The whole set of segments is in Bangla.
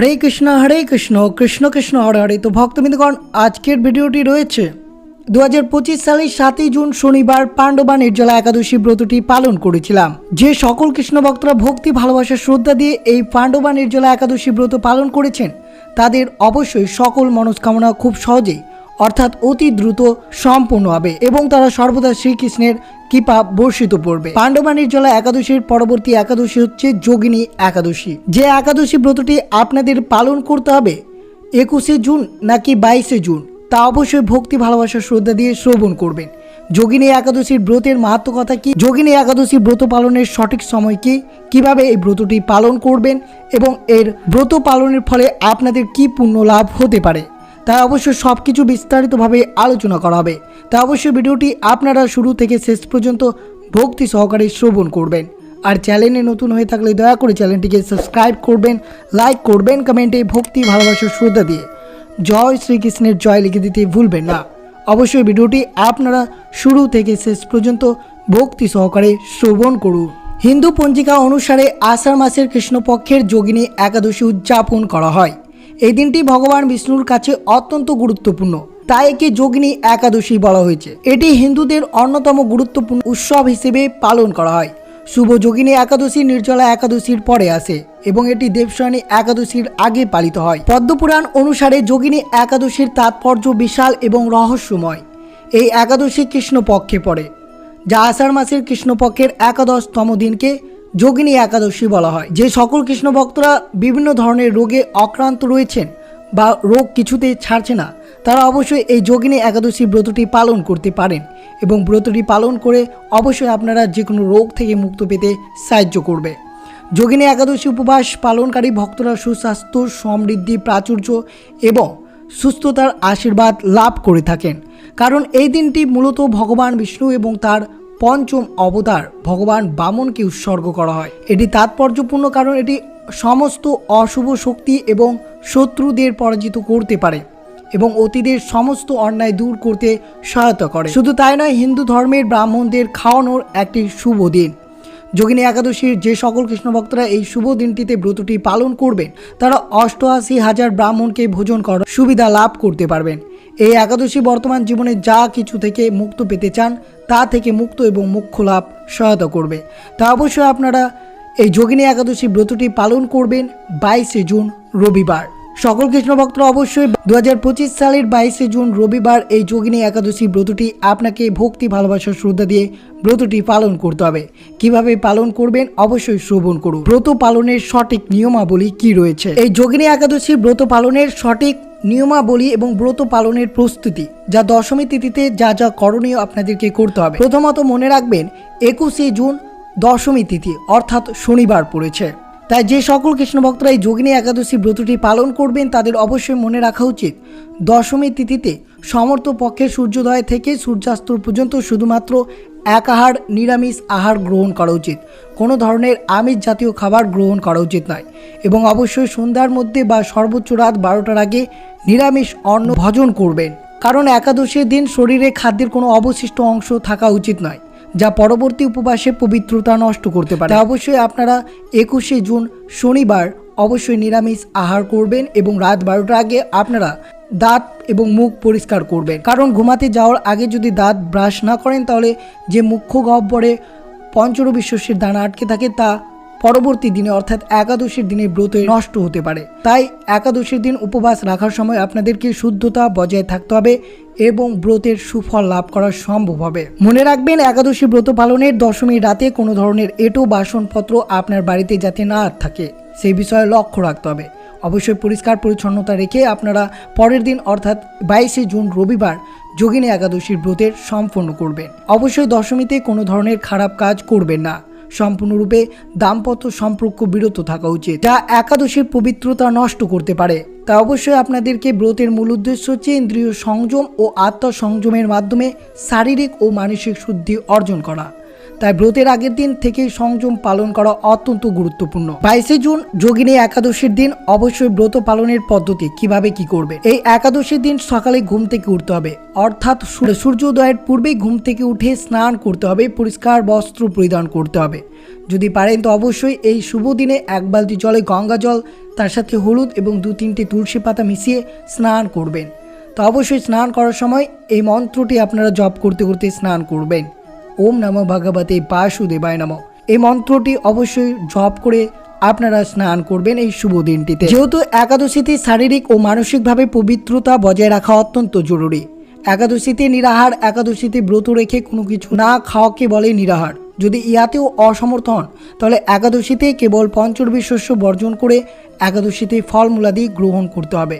হরে কৃষ্ণ হরে কৃষ্ণ কৃষ্ণ কৃষ্ণ, হরে হরে। তো ভক্তবৃন্দগণ, আজকের ভিডিওটি রয়েছে। দু হাজার পঁচিশ সালের সাতই জুন শনিবার পাণ্ডবা নির্জলা একাদশী ব্রতটি পালন করেছিলাম। যে সকল কৃষ্ণ ভক্তরা ভক্তি, ভালোবাসা, শ্রদ্ধা দিয়ে এই পাণ্ডবা নির্জলা একাদশী ব্রত পালন করেছেন, তাদের অবশ্যই সকল মনস্কামনা খুব সহজেই অর্থাৎ অতি দ্রুত সম্পূর্ণ হবে এবং তারা সর্বদা শ্রীকৃষ্ণের কৃপা বর্ষিত পড়বে পাণ্ডবা জলা একাদশীর পরবর্তী একাদশী হচ্ছে যোগিনী একাদশী। যে একাদশী ব্রতটি আপনাদের পালন করতে হবে, একুশে জুন নাকি বাইশে জুন, তা অবশ্যই ভক্তি, ভালোবাসা, শ্রদ্ধা দিয়ে শ্রবণ করবেন। যোগিনী একাদশীর ব্রতের মাহাত্ম কথা কি? যোগিনী একাদশী ব্রত পালনের সঠিক সময় কি? কীভাবে এই ব্রতটি পালন করবেন এবং এর ব্রত পালনের ফলে আপনাদের কি পুণ্য লাভ হতে পারে? তাই অবশ্যই সব কিছু বিস্তারিতভাবে আলোচনা করা হবে। তাই অবশ্যই ভিডিওটি আপনারা শুরু থেকে শেষ পর্যন্ত ভক্তি সহকারে শ্রবণ করবেন। আর চ্যানেলে নতুন হয়ে থাকলে দয়া করে চ্যানেলটিকে সাবস্ক্রাইব করবেন, লাইক করবেন, কমেন্টে ভক্তি, ভালোবাসা, শ্রদ্ধা দিয়ে। জয় শ্রীকৃষ্ণের জয় লিখে দিতে ভুলবেন না। অবশ্যই ভিডিওটি আপনারা শুরু থেকে শেষ পর্যন্ত ভক্তি সহকারে শ্রবণ করুন। হিন্দু পঞ্জিকা অনুসারে আষাঢ় মাসের কৃষ্ণপক্ষের যোগিনী একাদশী উদযাপন করা হয়। এই দিনটি ভগবান বিষ্ণুর কাছে অত্যন্ত গুরুত্বপূর্ণ। তাই একে যোগিনী একাদশী বলা হয়েছে। এটি হিন্দুদের অন্যতম গুরুত্বপূর্ণ উৎসব হিসেবে পালন করা হয়। শুভ যোগিনী একাদশী নির্জলা একাদশীর পরে আসে এবং এটি দেবসায়নী একাদশীর আগে পালিত হয়। পদ্মপুরাণ অনুসারে যোগিনী একাদশীর তাৎপর্য বিশাল এবং রহস্যময়। এই একাদশী কৃষ্ণপক্ষে পড়ে। যা আষাঢ় মাসের কৃষ্ণপক্ষের একাদশতম দিনকে যোগিনী একাদশী বলা হয়। যে সকল কৃষ্ণ ভক্তরা বিভিন্ন ধরনের রোগে আক্রান্ত রয়েছেন বা রোগ কিছুতে ছাড়ছে না, তারা অবশ্যই এই যোগিনী একাদশী ব্রতটি পালন করতে পারেন এবং ব্রতটি পালন করে অবশ্যই আপনারা যে কোনো রোগ থেকে মুক্ত পেতে সাহায্য করবে। যোগিনী একাদশী উপবাস পালনকারী ভক্তরা সুস্বাস্থ্য, সমৃদ্ধি, প্রাচুর্য এবং সুস্থতার আশীর্বাদ লাভ করে থাকেন। কারণ এই দিনটি মূলত ভগবান বিষ্ণু এবং তার পঞ্চম অবতার ভগবান বামনকে উৎসর্গ করা হয়। এটি তাৎপর্যপূর্ণ কারণ এটি সমস্ত অশুভ শক্তি এবং শত্রুদের পরাজিত করতে পারে এবং অতীতের সমস্ত অন্যায় দূর করতে সহায়তা করে। শুধু তাই নয়, হিন্দু ধর্মের ব্রাহ্মণদের খাওয়ানোর একটি শুভ দিন। যোগিনী একাদশীর যে সকল কৃষ্ণ ভক্তরা এই শুভ দিনটিতে ব্রতটি পালন করবেন, তারা অষ্টআশি হাজার ব্রাহ্মণকে ভোজন করার সুবিধা লাভ করতে পারবেন। এই একাদশী বর্তমান জীবনে যা কিছু থেকে মুক্ত পেতে চান, তা থেকে মুক্ত এবং মুখ্য লাভ সহায়তা করবে। তা অবশ্যই আপনারা এই যোগিনী একাদশী ব্রতটি পালন করবেন বাইশে জুন রবিবার। সকল কৃষ্ণ ভক্তরা অবশ্যই দু হাজার পঁচিশ সালের বাইশে জুন রবিবার এই যোগিনী একাদশী ব্রতটি আপনাকে ভক্তি, ভালোবাসা, শ্রদ্ধা দিয়ে ব্রতটি পালন করতে হবে। কীভাবে পালন করবেন অবশ্যই শ্রবণ করুন। ব্রত পালনের সঠিক নিয়মাবলী কি রয়েছে? এই যোগিনী একাদশী ব্রত পালনের সঠিক নিয়মাবলী এবং ব্রত পালনের প্রস্তুতি, যা দশমী তিথিতে যা যা করণীয় আপনাদেরকে করতে হবে। প্রথমত মনে রাখবেন, একুশে জুন দশমী তিথি, অর্থাৎ শনিবার পড়েছে। তাই যে সকল কৃষ্ণ ভক্তরা এই যোগিনী একাদশী ব্রতটি পালন করবেন, তাদের অবশ্যই মনে রাখা উচিত, দশমী তিথিতে সমর্থ পক্ষের সূর্যোদয় থেকে সূর্যাস্ত পর্যন্ত শুধুমাত্র এক আহার, নিরামিষ আহার গ্রহণ করা উচিত। কোনো ধরনের আমিষ জাতীয় খাবার গ্রহণ করা উচিত নয়। এবং অবশ্যই সন্ধ্যার মধ্যে বা সর্বোচ্চ রাত বারোটার আগে নিরামিষ অন্ন ভজন করবেন। কারণ একাদশীর দিন শরীরে খাদ্যের কোনো অবশিষ্ট অংশ থাকা উচিত নয়, যা পরবর্তী উপবাসে পবিত্রতা নষ্ট করতে পারে। অবশ্যই আপনারা একুশে জুন শনিবার অবশ্যই নিরামিষ আহার করবেন এবং রাত বারোটার আগে আপনারা দাঁত এবং মুখ পরিষ্কার করবেন কারণ ঘুমাতে যাওয়ার আগে যদি দাঁত ব্রাশ না করেন, তাহলে যে মুখ্য গহ্বরে পঞ্চরবি শস্যের দানা আটকে থাকে, তা পরবর্তী দিনে, অর্থাৎ একাদশীর দিনে ব্রত নষ্ট হতে পারে। তাই একাদশীর দিন উপবাস রাখার সময় আপনাদেরকে শুদ্ধতা বজায় থাকতে হবে এবং ব্রতের সুফল লাভ করা সম্ভব হবে। মনে রাখবেন, একাদশী ব্রত পালনের দশমীর রাতে কোনো ধরনের এটো বাসনপত্র আপনার বাড়িতে যাতে না থাকে, সেই বিষয়ে লক্ষ্য রাখতে হবে। অবশ্যই পরিষ্কার পরিচ্ছন্নতা রেখে আপনারা পরের দিন, অর্থাৎ বাইশে জুন রবিবার, যোগিনী একাদশীর ব্রতের সম্পন্ন করবেন। অবশ্যই দশমীতে কোনো ধরনের খারাপ কাজ করবেন না। সম্পূর্ণরূপে দাম্পত্য সম্পর্ক বিরত থাকা উচিত। যা একাদশীর পবিত্রতা নষ্ট করতে পারে। তা অবশ্যই আপনাদেরকে ব্রতের মূল উদ্দেশ্য হচ্ছে ইন্দ্রিয় সংযম ও আত্মসংযমের মাধ্যমে শারীরিক ও মানসিক শুদ্ধি অর্জন করা। তাই ব্রতের আগের দিন থেকে সংযম পালন করা অত্যন্ত গুরুত্বপূর্ণ। বাইশে জুন যোগিনী একাদশীর দিন অবশ্যই ব্রত পালনের পদ্ধতি কীভাবে কি করবে? এই একাদশীর দিন সকালে ঘুম থেকে উঠতে হবে। অর্থাৎ সূর্য- সূর্যোদয়ের পূর্বেই ঘুম থেকে উঠে স্নান করতে হবে, পরিষ্কার বস্ত্র পরিধান করতে হবে। যদি পারেন তো অবশ্যই এই শুভ দিনে এক বালতি জলে গঙ্গা জল, তার সাথে হলুদ এবং দু তিনটে তুলসী পাতা মিশিয়ে স্নান করবেন। তো অবশ্যই স্নান করার সময় এই মন্ত্রটি আপনারা জপ করতে করতে স্নান করবেন। ওম নমঃ ভগবতে বাসুদেবায় নমঃ। এই মন্ত্রটি অবশ্যই জপ করে আপনারা স্নান করবেন এই শুভ দিনটিতে। যেহেতু একাদশীতে শারীরিক ও মানসিকভাবে পবিত্রতা বজায় রাখা অত্যন্ত জরুরি। একাদশীতে নিরাহার, একাদশীতে ব্রত রেখে কোনো কিছু না খাওয়াকে বলে নিরাহার। যদি ইয়াতেও অসমর্থন তাহলে একাদশীতে কেবল পঞ্চরবি শস্য বর্জন করে একাদশীতে ফলমূলাদি গ্রহণ করতে হবে।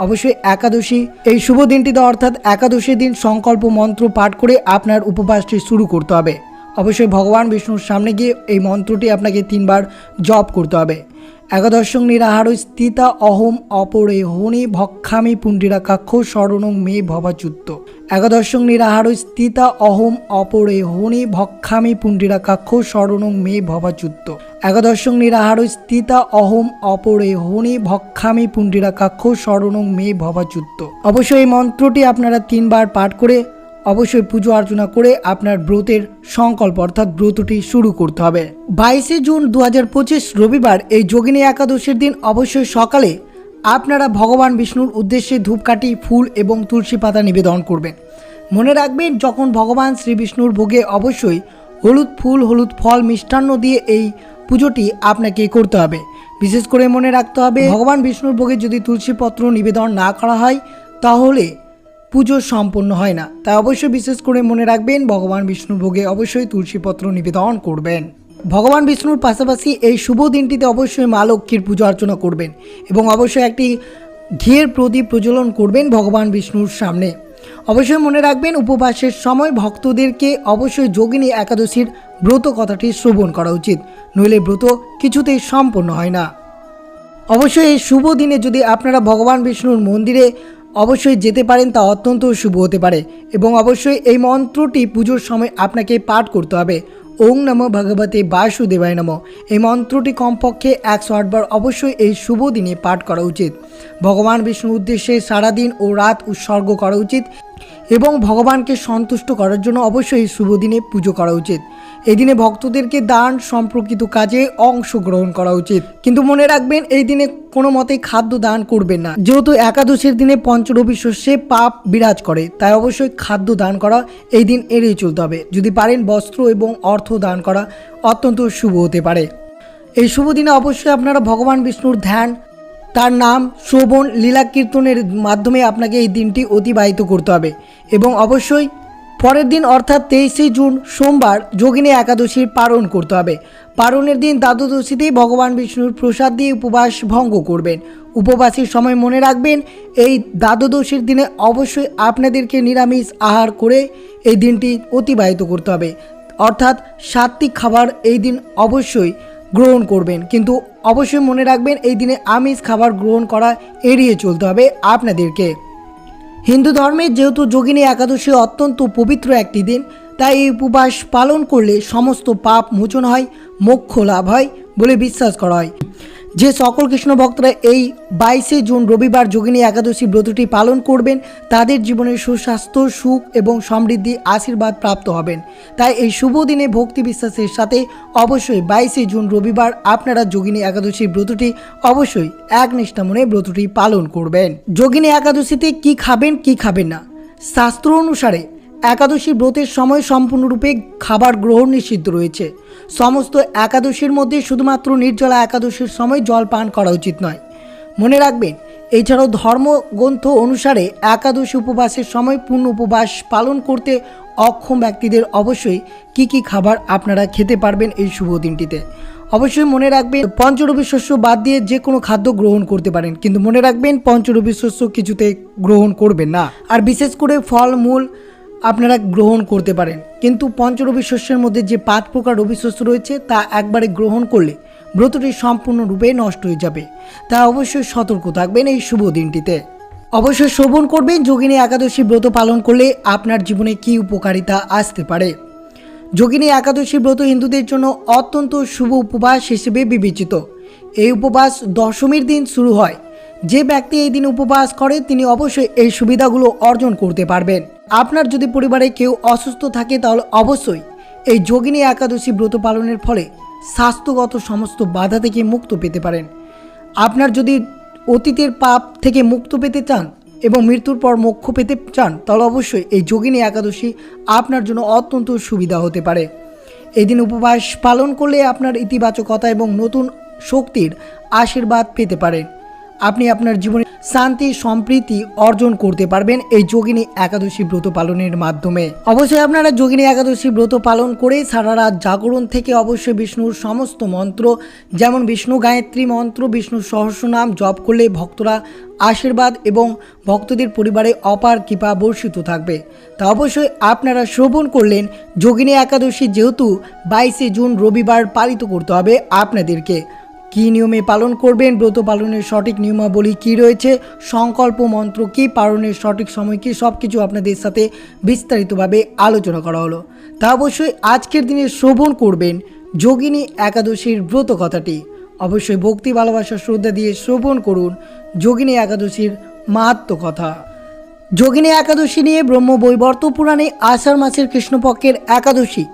অবশ্যই একাদশী, এই শুভ দিনটিতে অর্থাৎ একাদশী দিন সংকল্প মন্ত্র পাঠ করে আপনার উপবাসটি শুরু করতে হবে। অবশ্যই ভগবান বিষ্ণুর সামনে গিয়ে এই মন্ত্রটি আপনাকে তিনবার জপ করতে হবে। একাদশং নিরাহার স্থিতা অহম অপরে হনি ভক্ষামি পুণ্ডিরা কাক্ষ শরণং মে ভবাচ্যুত। একাদশং নিরাহার স্থিতা অহম অপরে হনি ভক্ষামি পুণ্ডিরা কাক্ষ শরণং মে ভবাচ্যুত। একাদশং নিরাহার স্থিতা অহম অপরে হনি ভক্ষামি পুণ্ডিরা কাক্ষ শরণং মে ভবাচ্যুত। অবশ্যই এই মন্ত্রটি আপনারা তিনবার পাঠ করে অবশ্যই পুজো অর্চনা করে আপনার ব্রতের সংকল্প, অর্থাৎ ব্রতটি শুরু করতে হবে। বাইশে জুন দু হাজার পঁচিশ রবিবার, এই যোগিনী একাদশীর দিন অবশ্যই সকালে আপনারা ভগবান বিষ্ণুর উদ্দেশ্যে ধূপকাঠি, ফুল এবং তুলসী পাতা নিবেদন করবেন। মনে রাখবেন, যখন ভগবান শ্রী বিষ্ণুর ভোগে অবশ্যই হলুদ ফুল, হলুদ ফল মিষ্টান্ন দিয়ে এই পুজোটি আপনাকে করতে হবে। বিশেষ করে মনে রাখতে হবে, ভগবান বিষ্ণুর ভোগে যদি তুলসী পত্র নিবেদন না করা হয়, তাহলে পুজো সম্পন্ন হয় না। তাই অবশ্যই বিশেষ করে মনে রাখবেন, ভগবান বিষ্ণুর ভোগে অবশ্যই তুলসীপত্র নিবেদন করবেন। ভগবান বিষ্ণুর পাশাপাশি এই শুভ দিনটিতে অবশ্যই মা লক্ষ্মীর পুজো অর্চনা করবেন এবং অবশ্যই একটি ঘিয়ের প্রদীপ প্রজ্বলন করবেন ভগবান বিষ্ণুর সামনে। অবশ্যই মনে রাখবেন, উপবাসের সময় ভক্তদেরকে অবশ্যই যোগিনী একাদশীর ব্রত কথাটি শ্রবণ করা উচিত, নইলে ব্রত কিছুতেই সম্পন্ন হয় না। অবশ্যই এই শুভ দিনে যদি আপনারা ভগবান বিষ্ণুর মন্দিরে অবশ্যই যেতে পারেন তা অত্যন্ত শুভ হতে পারে এবং অবশ্যই এই মন্ত্রটি পুজোর সময় আপনাকে পাঠ করতে হবে। ওং নম ভগবতে বাসুদেবায় নম। এই মন্ত্রটি কমপক্ষে একশো আটবার অবশ্যই এই শুভ দিনে পাঠ করা উচিত। ভগবান বিষ্ণুর উদ্দেশ্যে সারাদিন ও রাত উৎসর্গ করা উচিত এবং ভগবানকে সন্তুষ্ট করার জন্য অবশ্যই শুভ দিনে পুজো করা উচিত। এই দিনে ভক্তদেরকে দান, সম্পর্কিত কাজে অংশগ্রহণ করা উচিত। কিন্তু মনে রাখবেন, এই দিনে কোনো মতেই খাদ্য দান করবেন না। যেহেতু একাদশের দিনে পঞ্চরবি শস্যে পাপ বিরাজ করে, তাই অবশ্যই খাদ্য দান করা এই দিন এড়িয়ে চলতে হবে। যদি পারেন বস্ত্র এবং অর্থ দান করা অত্যন্ত শুভ হতে পারে। এই শুভ দিনে অবশ্যই আপনারা ভগবান বিষ্ণুর ধ্যান, তার নাম, শ্রবণ, লীলা কীর্তনের মাধ্যমে আপনাকে এই দিনটি অতিবাহিত করতে হবে। এবং অবশ্যই পরের দিন অর্থাৎ তেইশে জুন সোমবার যোগিনী একাদশীর পালন করতে হবে। পালনের দিন দ্বাদশীতেই ভগবান বিষ্ণুর প্রসাদ দিয়ে উপবাস ভঙ্গ করবেন। উপবাসের সময় মনে রাখবেন, এই দ্বাদশীর দিনে অবশ্যই আপনাদেরকে নিরামিষ আহার করে এই দিনটি অতিবাহিত করতে হবে। অর্থাৎ সাত্বিক খাবার এই দিন অবশ্যই গ্রহণ করবেন। কিন্তু অবশ্যই মনে রাখবেন, এই দিনে আমিষ খাবার গ্রহণ করা এড়িয়ে চলতে হবে আপনাদেরকে। হিন্দু ধর্মের যেহেতু যোগিনী একাদশী অত্যন্ত পবিত্র একটি দিন, তাই এই উপবাস পালন করলে সমস্ত পাপ মোচন হয়, মোক্ষ লাভ হয় বলে বিশ্বাস করা হয়। যে সকল কৃষ্ণ ভক্তরা এই বাইশে জুন রবিবার যোগিনী একাদশী ব্রতটি পালন করবেন, তাদের জীবনে সুস্বাস্থ্য, সুখ এবং সমৃদ্ধি আশীর্বাদ প্রাপ্ত হবেন। তাই এই শুভ দিনে ভক্তি বিশ্বাসের সাথে অবশ্যই বাইশে জুন রবিবার আপনারা যোগিনী একাদশী ব্রতটি অবশ্যই এক নিষ্ঠা মনে ব্রতটি পালন করবেন। যোগিনী একাদশীতে কি খাবেন কি খাবেন না? শাস্ত্র অনুসারে একাদশী ব্রতের সময় সম্পূর্ণরূপে খাবার গ্রহণ নিষিদ্ধ রয়েছে। সমস্ত একাদশীর মধ্যে শুধুমাত্র নির্জলা একাদশীর সময় জল পান করা উচিত নয়। মনে রাখবেন, এছাড়াও ধর্মগ্রন্থ অনুসারে একাদশী উপবাসের সময় পূর্ণ উপবাস পালন করতে অক্ষম ব্যক্তিদের অবশ্যই কি কি খাবার আপনারা খেতে পারবেন এই শুভ দিনটিতে। অবশ্যই মনে রাখবেন, পঞ্চরবি শস্য বাদ দিয়ে যে কোনো খাদ্য গ্রহণ করতে পারেন, কিন্তু মনে রাখবেন, পঞ্চরবি শস্য কিছুতে গ্রহণ করবেন না। আর বিশেষ করে ফল, মূল আপনারা গ্রহণ করতে পারেন। কিন্তু পঞ্চরবি শস্যের মধ্যে যে পাঁচ প্রকার রবি শস্য রয়েছে, তা একবারে গ্রহণ করলে ব্রতটি সম্পূর্ণরূপে নষ্ট হয়ে যাবে। তা অবশ্যই সতর্ক থাকবেন এই শুভ দিনটিতে। অবশ্যই শ্রবণ করবেন, যোগিনী একাদশী ব্রত পালন করলে আপনার জীবনে কী উপকারিতা আসতে পারে। যোগিনী একাদশী ব্রত হিন্দুদের জন্য অত্যন্ত শুভ উপবাস হিসেবে বিবেচিত। এই উপবাস দশমীর দিন শুরু হয়। যে ব্যক্তি এই দিন উপবাস করে, তিনি অবশ্যই এই সুবিধাগুলো অর্জন করতে পারবেন। আপনার যদি পরিবারে কেউ অসুস্থ থাকে, তাহলে অবশ্যই এই যোগিনী একাদশী ব্রত পালনের ফলে স্বাস্থ্যগত সমস্ত বাধা থেকে মুক্ত পেতে পারেন। আপনার যদি অতীতের পাপ থেকে মুক্ত পেতে চান এবং মৃত্যুর পর মোক্ষ পেতে চান, তাহলে অবশ্যই এই যোগিনী একাদশী আপনার জন্য অত্যন্ত সুবিধা হতে পারে। এই দিন উপবাস পালন করলে আপনার ইতিবাচকতা এবং নতুন শক্তির আশীর্বাদ পেতে পারেন। আপনি আপনার জীবনে শান্তি, সম্প্রীতি অর্জন করতে পারবেন এই যোগিনী একাদশী ব্রত পালনের মাধ্যমে। অবশ্যই আপনারা যোগিনী একাদশী ব্রত পালন করে সারা রাত জাগরণ থেকে অবশ্যই বিষ্ণুর সমস্ত মন্ত্র, যেমন বিষ্ণু গায়ত্রী মন্ত্র, বিষ্ণুর সহস্রনাম জপ করলে ভক্তরা আশীর্বাদ এবং ভক্তদের পরিবারে অপার কৃপা বর্ষিত থাকবে। তা অবশ্যই আপনারা শ্রবণ করলেন, যোগিনী একাদশী যেহেতু বাইশে জুন রবিবার পালিত করতে হবে আপনাদেরকে। কী নিয়মে পালন করবেন? ব্রত পালনের সঠিক নিয়মাবলী কী রয়েছে? সংকল্প, মন্ত্র কী? পালনের সঠিক সময় কী? সব কিছু আপনাদের সাথে বিস্তারিতভাবে আলোচনা করা হলো। তা অবশ্যই আজকের দিনে শ্রবণ করবেন যোগিনী একাদশীর ব্রত কথাটি। অবশ্যই ভক্তি, ভালোবাসা, শ্রদ্ধা দিয়ে শ্রবণ করুন যোগিনী একাদশীর মাহাত্ম কথা। যোগিনী একাদশী নিয়ে ব্রহ্ম বৈবর্ত পুরাণে আষাঢ় মাসের কৃষ্ণপক্ষের একাদশী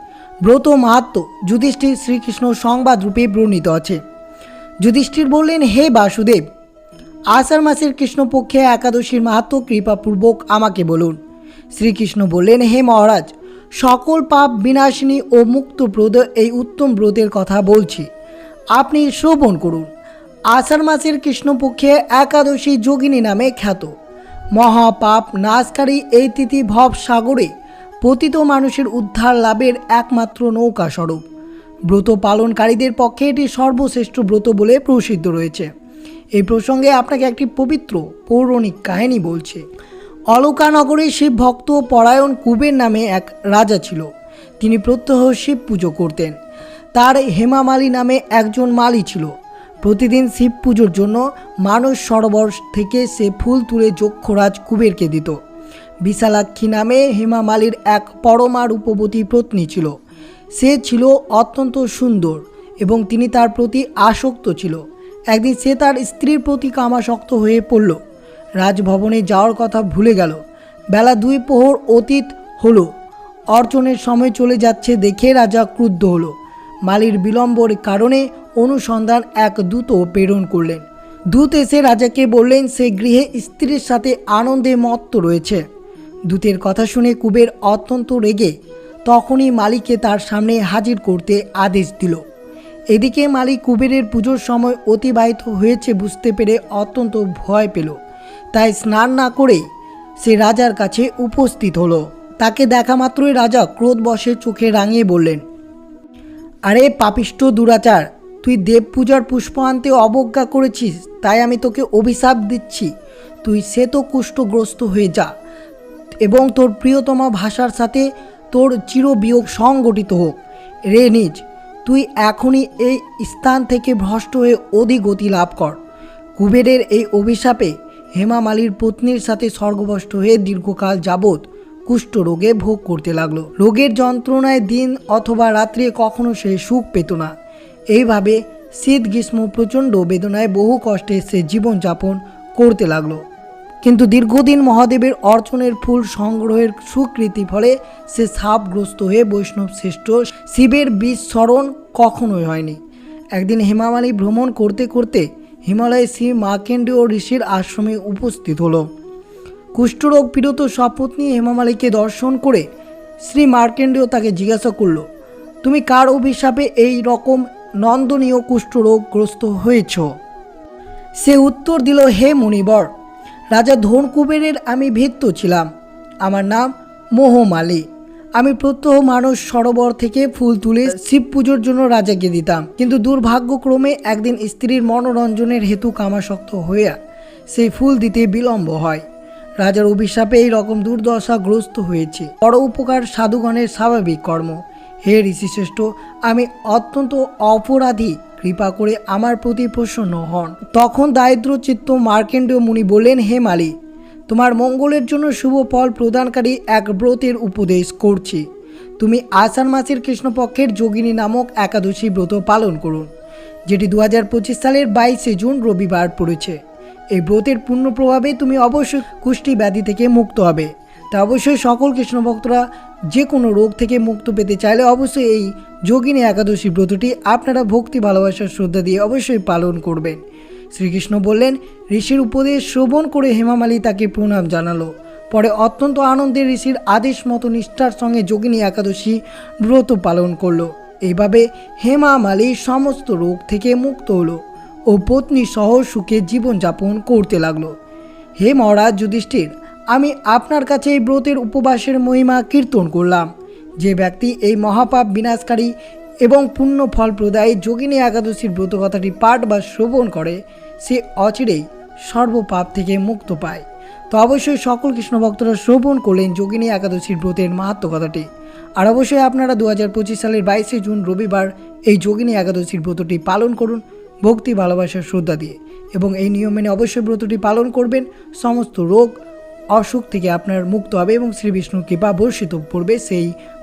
ব্রত মাহাত্ম যুধিষ্ঠির শ্রীকৃষ্ণ সংবাদ রূপে বর্ণিত আছে। যুধিষ্ঠির বললেন, হে বাসুদেব, আষাঢ় মাসের কৃষ্ণপক্ষে একাদশীর মাহাত্ম কৃপাপূর্বক আমাকে বলুন। শ্রীকৃষ্ণ বললেন, হে মহারাজ, সকল পাপ বিনাশিনী ও মুক্ত মুক্তপ্রদ এই উত্তম ব্রতের কথা বলছি। আপনি শ্রবণ করুন। আষাঢ় মাসের কৃষ্ণপক্ষে একাদশী যোগিনী নামে খ্যাত। মহাপাপ নাশকারী এই তিথি ভব সাগরে পতিত মানুষের উদ্ধার লাভের একমাত্র নৌকা স্বরূপ ব্রত পালনকারীদের পক্ষে এটি সর্বশ্রেষ্ঠ ব্রত বলে প্রসিদ্ধ রয়েছে। এই প্রসঙ্গে আপনাকে একটি পবিত্র পৌরাণিক কাহিনী বলছে। অলকানগরে শিব ভক্ত পরায়ণ কুবের নামে এক রাজা ছিল। তিনি প্রত্যহ শিব পুজো করতেন। তার হেমামালি নামে একজন মালি ছিল। প্রতিদিন শিব পুজোর জন্য মানস সরোবর থেকে সে ফুল তুলে যক্ষরাজ কুবেরকে দিত। বিশালাক্ষী নামে হেমামালির এক পরমা রূপবতী পত্নী ছিল। সে ছিল অত্যন্ত সুন্দর এবং তিনি তার প্রতি আসক্ত ছিল। একদিন সে তার স্ত্রীর প্রতি কামাসক্ত হয়ে পড়ল। রাজভবনে যাওয়ার কথা ভুলে গেল। বেলা দুই প্রহর অতীত হলো। অর্চনের সময় চলে যাচ্ছে দেখে রাজা ক্রুদ্ধ হলো। মালির বিলম্বর কারণে অনুসন্ধান এক দূত প্রেরণ করলেন। দূত এসে রাজাকে বললেন, সে গৃহে স্ত্রীর সাথে আনন্দে মত্ত রয়েছে। দূতের কথা শুনে কুবের অত্যন্ত রেগে তখনই মালিককে তার সামনে হাজির করতে আদেশ দিল। এদিকে মালিক কুবেরের পুজোর সময় অতিবাহিত হয়েছে বুঝতে পেরে অত্যন্ত ভয় পেল। তাই স্নান না করে সে রাজার কাছে উপস্থিত হলো। তাকে দেখা মাত্রই রাজা ক্রোধবশে চোখে রাঙিয়ে বললেন, আরে পাপিষ্ট দুরাচার, তুই দেব পূজার পুষ্প আনতে অবজ্ঞা করেছিস, তাই আমি তোকে অভিশাপ দিচ্ছি। তুই সে তো কুষ্ঠগ্রস্ত হয়ে যা এবং তোর প্রিয়তমা ভাষার সাথে তোর চিরবিয়োগ সংগঠিত হোক। রে নিজ, তুই এখনই এই স্থান থেকে ভ্রষ্ট হয়ে অধিগতি লাভ কর। কুবেরের এই অভিশাপে হেমা মালির পত্নীর সাথে স্বর্গভষ্ট হয়ে দীর্ঘকাল যাবৎ কুষ্ঠ রোগে ভোগ করতে লাগল। রোগের যন্ত্রণায় দিন অথবা রাত্রে কখনো সে সুখ পেত না। এইভাবে শীত গ্রীষ্ম প্রচণ্ড বেদনায় বহু কষ্টে সে জীবনযাপন করতে লাগল। কিন্তু দীর্ঘদিন মহাদেবের অর্চনের ফুল সংগ্রহের সুকৃতি ফলে সে সাপগ্রস্ত হয়ে বৈষ্ণব শ্রেষ্ঠ শিবের বীজ স্মরণ কখনোই হয়নি। একদিন হেমামালী ভ্রমণ করতে করতে হিমালয়ে শ্রী মার্কেন্ডীয় ঋষির আশ্রমে উপস্থিত হলো। কুষ্ঠরোগ পীড়িত সপত্নী হেমামালীকে দর্শন করে শ্রী মার্কেন্ডীয় তাকে জিজ্ঞাসা করল, তুমি কার অভিশাপে এই রকম নন্দনীয় কুষ্ঠরোগগ্রস্ত হয়েছ? সে উত্তর দিল, হে মুনিবর রাজা ধনকুবেরের আমি ভিত্ত ছিলাম। আমার নাম মোহমালি আমি প্রত্যহ মানুষ সরোবর থেকে ফুল তুলে শিব পুজোর জন্য রাজাকে দিতাম। কিন্তু দুর্ভাগ্যক্রমে একদিন স্ত্রীর মনোরঞ্জনের হেতু কামাসক্ত হইয়া সেই ফুল দিতে বিলম্ব হয়। রাজার অভিশাপে এই রকম দুর্দশাগ্রস্ত হয়েছে। বড় উপকার সাধুগণের স্বাভাবিক কর্ম। হে ঋষিশ্রেষ্ঠ, আমি অত্যন্ত অপরাধী কৃপা করে আমার প্রতি প্রসন্ন হন। তখন দারিদ্র চিত্ত মার্কেন্ডীয় মুনি বললেন, হে মালি, তোমার মঙ্গলের জন্য শুভ ফল প্রদানকারী এক ব্রতের উপদেশ করছি। তুমি আষাঢ় মাসের কৃষ্ণপক্ষের যোগিনী নামক একাদশী ব্রত পালন করুন, যেটি দু হাজার পঁচিশ সালের বাইশে জুন রবিবার পড়েছে। এই ব্রতের পূর্ণ প্রভাবে তুমি অবশ্যই কুষ্টি ব্যাধি থেকে মুক্ত হবে। তা অবশ্যই সকল কৃষ্ণভক্তরা যে কোনো রোগ থেকে মুক্ত পেতে চাইলে অবশ্যই এই যোগিনী একাদশী ব্রতটি আপনারা ভক্তি ভালোবাসার শ্রদ্ধা দিয়ে অবশ্যই পালন করবেন। শ্রীকৃষ্ণ বললেন, ঋষির উপদেশ শ্রবণ করে হেমামালি তাকে প্রণাম জানালো। পরে অত্যন্ত আনন্দে ঋষির আদেশ মতো নিষ্ঠার সঙ্গে যোগিনী একাদশী ব্রত পালন করল। এইভাবে হেমা মালি সমস্ত রোগ থেকে মুক্ত হলো ও পত্নী সহ সুখে জীবনযাপন করতে লাগল। হে মহারাজ যুধিষ্ঠির, আমি আপনার কাছে এই ব্রতের উপবাসের মহিমা কীর্তন করলাম। যে ব্যক্তি এই মহাপাপ বিনাশকারী এবং পুণ্য ফল প্রদায়ী যোগিনী একাদশীর ব্রত কথাটি পাঠ বা শ্রবণ করে, সে অচিরেই সর্বপাপ থেকে মুক্ত পায়। তো অবশ্যই সকল কৃষ্ণ ভক্তরা শ্রবণ করলেন যোগিনী একাদশীর ব্রতের মাহাত্ম কথাটি। আর অবশ্যই আপনারা দু হাজার পঁচিশ সালের বাইশে জুন রবিবার এই যোগিনী একাদশীর ব্রতটি পালন করুন ভক্তি ভালোবাসার শ্রদ্ধা দিয়ে। এবং এই নিয়ম মেনে অবশ্যই ব্রতটি পালন করবেন। সমস্ত রোগ, অসুখ থেকে আপনার মুক্ত হবে এবং শ্রী বিষ্ণুর কৃপা বর্ষিত পড়বে সেই